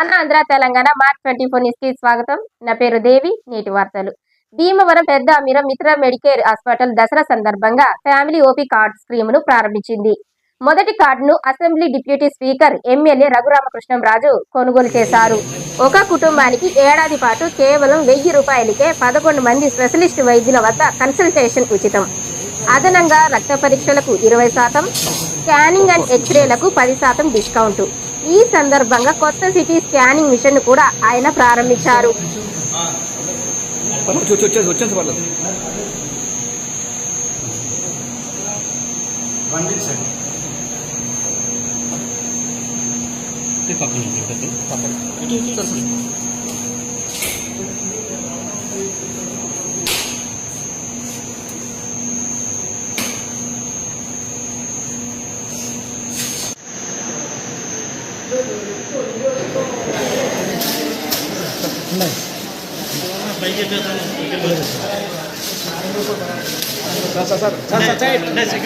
మన Andhra Telangana Mark twenty four న్యూస్కి స్వాగతం. నా పేరు దేవి నేటి వార్తలు. భీమవరం పెద్ద అమీరం మిత్ర మెడికేర్ హాస్పిటల్ దసరా సందర్భంగా ఫ్యామిలీ ఓపీ కార్డ్ స్కీమ్ను ప్రారంభించింది. మొదటి కార్డును assembly deputy speaker MLA Raghuramakrishnamraju కొనుగోలు చేశారు. ఒక కుటుంబానికి ఏడాది పాటు కేవలం వెయ్యి రూపాయలకే పదకొండు మంది స్పెషలిస్ట్ వైద్యుల వద్ద కన్సల్టేషన్ ఉచితం. అదనంగా రక్త పరీక్షలకు ఇరవై శాతం స్కానింగ్ అండ్ ఎక్స్రేలకు పది శాతం డిస్కౌంట్. ఈ సందర్భంగా కొత్త సిటీ స్కానింగ్ మిషన్ కూడా ఆయన ప్రారంభించారు. పర్లేదు, వచ్చి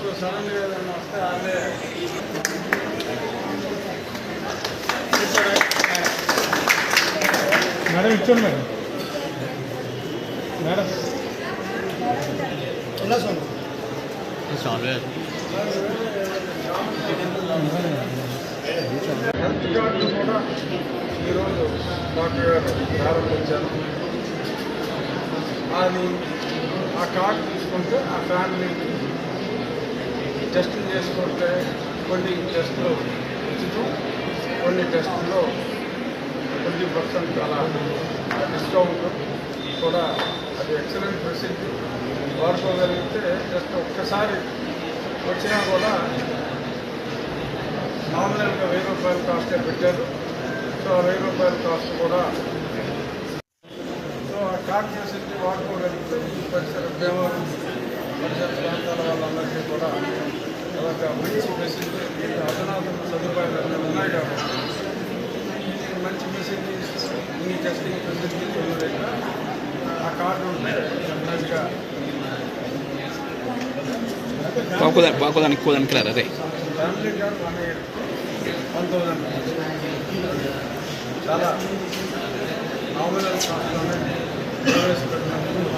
స్పందించండి sir sir sir sir sir side sir hand hand madam ఇచ్చోండి madam. Madam. Health కార్డులు కూడా ఈరోజు డాక్టర్ గారు ప్రారంభించారు అది ఆ కార్డు తీసుకుంటే ఆ ఫ్యామిలీకి టెస్టులు చేసుకుంటే కొన్ని టెస్టులు ఉచితం కొన్ని టెస్టుల్లో ట్వంటీ పర్సెంట్ అలా డిస్కౌంట్ కూడా అది ఎక్సలెంట్ ఫెసిలిటీ వాడుకోగలిగితే జస్ట్ ఒక్కసారి వచ్చినా కూడా నామినల్గా వెయ్యి రూపాయల కాస్టే పెట్టారు. సో ఆ వెయ్యి రూపాయల కాస్ట్ కూడా సో ఆ కార్డ్ ఫెసిలిటీ వాడుకోగలిగితే ఈ పరిసర భీమవరం పరిసర ప్రాంతాల వాళ్ళందరికీ కూడా అదొక మంచి ఫెసిలిటీ దీంట్లో అధునాతన సదుపాయాలు అన్నీ ఉన్నాయి కాబట్టి మంచి ఫెసిలిటీస్ ఈ టెస్టింగ్ ఫెసిలిటీస్ ఉన్న ఆ కార్డు డెఫినెట్గా పాకుదాని పాకుదానికి కోదానికి రారు అదే family card one year one thousand చాలా నామినల్ కాస్ట్లోనే ప్రవేశపెట్టినందుకు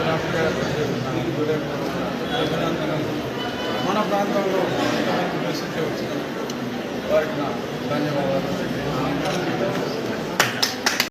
డాక్టర్ గారు అభినందనలు మన ప్రాంతంలో మెసేజ్ వచ్చిన వారికి నా ధన్యవాదాలు.